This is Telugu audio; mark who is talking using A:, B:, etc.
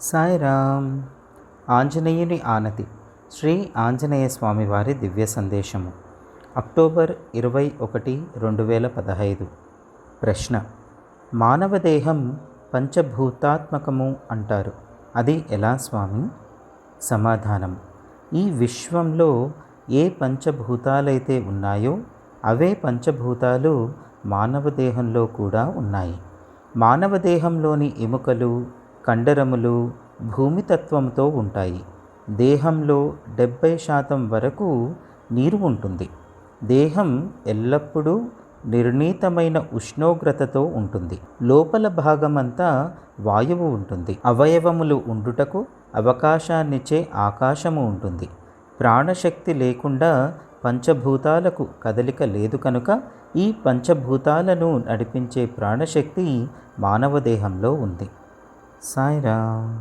A: సాయిరామ్. ఆంజనేయుని ఆనతి. శ్రీ ఆంజనేయ స్వామి వారి దివ్య సందేశము. అక్టోబర్ ఇరవై ఒకటి రెండు వేల పదహైదు. ప్రశ్న. మానవ దేహం పంచభూతాత్మకము అంటారు. అది ఎలా స్వామి? సమాధానం. ఈ విశ్వంలో ఏ పంచభూతాలైతే ఉన్నాయో అవే పంచభూతాలు మానవ దేహంలో కూడా ఉన్నాయి. మానవ దేహంలోని ఎముకలు కండరములు భూమితత్వంతో ఉంటాయి. దేహంలో డెబ్భై శాతం వరకు నీరు ఉంటుంది. దేహం ఎల్లప్పుడూ నిర్ణీతమైన ఉష్ణోగ్రతతో ఉంటుంది. లోపల భాగమంతా వాయువు ఉంటుంది. అవయవములు ఉండుటకు అవకాశాన్నిచ్చే ఆకాశము ఉంటుంది. ప్రాణశక్తి లేకుండా పంచభూతాలకు కదలిక లేదు కనుక ఈ పంచభూతాలను నడిపించే ప్రాణశక్తి మానవ దేహంలో ఉంది. సాయిరామ్